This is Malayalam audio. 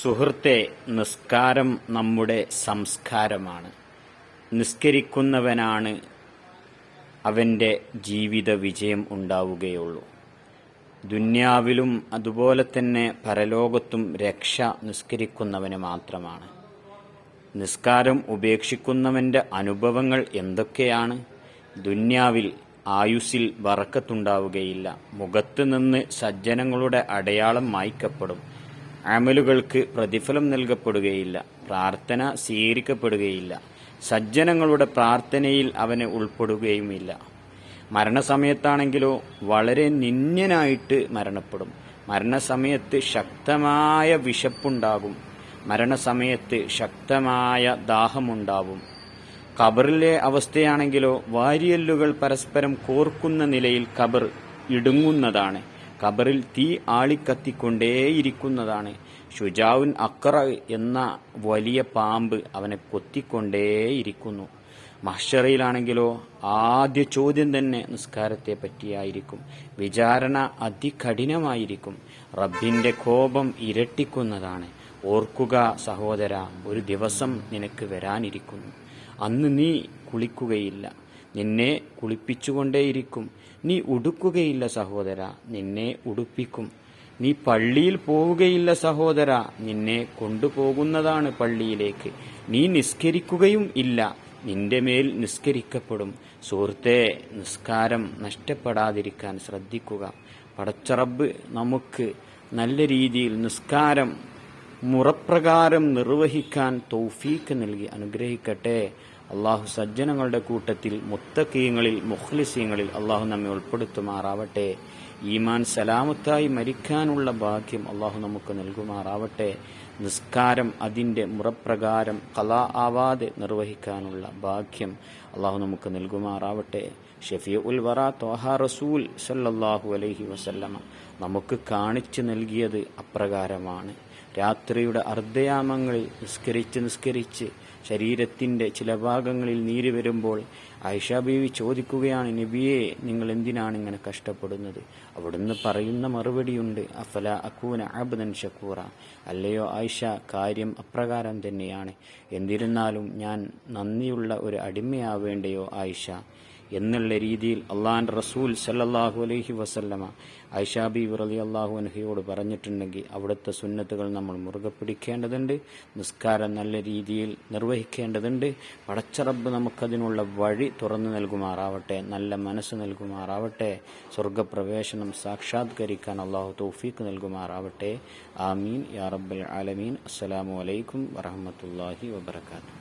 സുഹൃത്തെ നിസ്കാരം നമ്മുടെ സംസ്കാരമാണ്. നിസ്കരിക്കുന്നവനാണ് അവന്റെ ജീവിത വിജയം ഉണ്ടാവുകയുള്ളൂ. ദുന്യാവിലും അതുപോലെ തന്നെ പരലോകത്തും രക്ഷ നിസ്കരിക്കുന്നവന് മാത്രമാണ്. നിസ്കാരം ഉപേക്ഷിക്കുന്നവന്റെ അനുഭവങ്ങൾ എന്തൊക്കെയാണ്? ദുന്യാവിൽ ആയുസ്സിൽ വറക്കത്തുണ്ടാവുകയില്ല. മുഖത്ത് നിന്ന് സജ്ജനങ്ങളുടെ അടയാളം മായ്ക്കപ്പെടും. അമലുകൾക്ക് പ്രതിഫലം നൽകപ്പെടുകയില്ല പ്രാർത്ഥന സ്വീകരിക്കപ്പെടുകയില്ല സജ്ജനങ്ങളുടെ പ്രാർത്ഥനയിൽ അവന് ഉൾപ്പെടുകയുമില്ല. മരണസമയത്താണെങ്കിലോ വളരെ നിന്യനായിട്ട് മരണപ്പെടും. മരണസമയത്ത് ശക്തമായ വിശപ്പുണ്ടാകും. മരണസമയത്ത് ശക്തമായ ദാഹമുണ്ടാവും കബറിലെ അവസ്ഥയാണെങ്കിലോ വാരിയല്ലുകൾ പരസ്പരം കോർക്കുന്ന നിലയിൽ കബർ ഇടുങ്ങുന്നതാണ്. ഖബറിൽ തീ ആളിക്കത്തിക്കൊണ്ടേയിരിക്കുന്നതാണ്. ഷുജാവുൻ അക്ര എന്ന വലിയ പാമ്പ് അവനെ കൊത്തിക്കൊണ്ടേയിരിക്കുന്നു. മഹ്ഷറയിലാണെങ്കിലോ ആദ്യ ചോദ്യം തന്നെ നിസ്കാരത്തെ പറ്റിയായിരിക്കും. വിചാരണ അതികഠിനമായിരിക്കും. റബ്ബിന്റെ കോപം ഇരട്ടിക്കുന്നതാണ്. ഓർക്കുക സഹോദര ഒരു ദിവസം നിനക്ക് വരാനിരിക്കുന്നു. അന്ന് നീ കുളിക്കുകയില്ല. നിന്നെ കുളിപ്പിച്ചുകൊണ്ടേയിരിക്കും. നീ ഉടുക്കുകയില്ല സഹോദര നിന്നെ ഉടുപ്പിക്കും. നീ പള്ളിയിൽ പോവുകയില്ല സഹോദര നിന്നെ കൊണ്ടുപോകുന്നതാണ് പള്ളിയിലേക്ക്. നീ നിസ്കരിക്കുകയും ഇല്ല നിന്റെ മേൽ നിസ്കരിക്കപ്പെടും. സുഹൃത്തെ നിസ്കാരം നഷ്ടപ്പെടാതിരിക്കാൻ ശ്രദ്ധിക്കുക. പടച്ചറബ് നമുക്ക് നല്ല രീതിയിൽ നിസ്കാരം മുറപ്രകാരം നിർവഹിക്കാൻ തൗഫീക്ക് നൽകി അനുഗ്രഹിക്കട്ടെ. അള്ളാഹു സജ്ജനങ്ങളുടെ കൂട്ടത്തിൽ മുത്തക്കീയങ്ങളിൽ മുഖ്ലിസീങ്ങളിൽ അള്ളാഹു നമ്മെ ഉൾപ്പെടുത്തുമാറാവട്ടെ. ഈമാൻ സലാമത്തായി മരിക്കാനുള്ള ഭാഗ്യം അള്ളാഹു നമുക്ക് നൽകുമാറാവട്ടെ. നിസ്കാരം അതിന്റെ മുറപ്രകാരം കലാ ആവാതെ നിർവഹിക്കാനുള്ള ഭാഗ്യം അള്ളാഹു നമുക്ക് നൽകുമാറാവട്ടെ. ഷെഫി ഉൽ വറ തോഹ റസൂൽ സല്ലാഹു അലൈഹി വസല്ലമ നമുക്ക് കാണിച്ചു നൽകിയത് അപ്രകാരമാണ്. രാത്രിയുടെ അർദ്ധയാമങ്ങളിൽ നിസ്കരിച്ച് നിസ്കരിച്ച് ശരീരത്തിന്റെ ചില ഭാഗങ്ങളിൽ നീര് വരുമ്പോൾ ആയിഷ ബീവി ചോദിക്കുകയാണ് നബിയെ നിങ്ങൾ എന്തിനാണ് ഇങ്ങനെ കഷ്ടപ്പെടുന്നത്? അവിടുന്ന് പറയുന്ന മറുപടിയുണ്ട് അഫല അക്കൂന അബ്ദൻ ഷക്കൂറ. അല്ലയോ ആയിഷ കാര്യം അപ്രകാരം തന്നെയാണ്. എന്നിരുന്നാലും ഞാൻ നന്ദിയുള്ള ഒരു അടിമയാവേണ്ടയോ ആയിഷ? എന്നുള്ള രീതിയിൽ അള്ളാഹാൻ റസൂൽ സല്ലാഹു അലഹി വസല്ലമ ഐഷാബി വിറലി അള്ളാഹു അനഹയോട് പറഞ്ഞിട്ടുണ്ടെങ്കിൽ അവിടുത്തെ സുന്നത്തുകൾ നമ്മൾ മുറുകെ പിടിക്കേണ്ടതുണ്ട് നിസ്കാരം നല്ല രീതിയിൽ നിർവഹിക്കേണ്ടതുണ്ട്. പടച്ചറബ് നമുക്കതിനുള്ള വഴി തുറന്നു നൽകുമാറാവട്ടെ നല്ല മനസ്സ് നൽകുമാറാവട്ടെ സ്വർഗപ്രവേശനം സാക്ഷാത്കരിക്കാൻ അള്ളാഹു തൗഫീക്ക് നൽകുമാറാവട്ടെ. ആമീൻ. യാ റബ്ബൽ ആലമീൻ. അസ്സലാമു അലൈക്കും വറഹമത്തല്ലാഹി വബർക്കാത്തു